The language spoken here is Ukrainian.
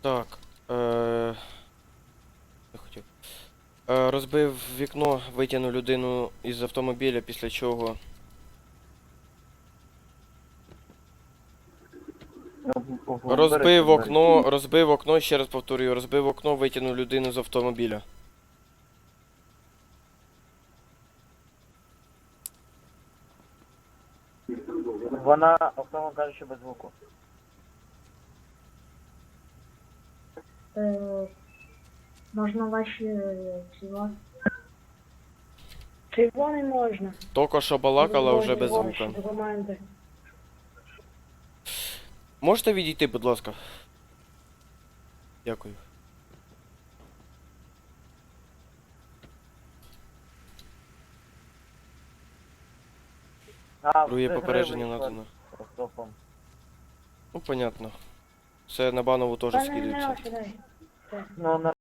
Так. Е... Я хотів. Е, розбив вікно, витягнув людину із автомобіля, після чого. Розбив окно, розбив окно, ще раз повторюю, розбив окно, витягнув людину з автомобіля. Вона, автомобіль кажучи, без звуку. Е, можна ваші е, цього? Цього не можна. Тільки що балакала вже без звука. документи. Можете відійти, будь ласка? Дякую. А, Друге попередження надано. Ну, понятно. Це на банову теж Та скидується. Ну, на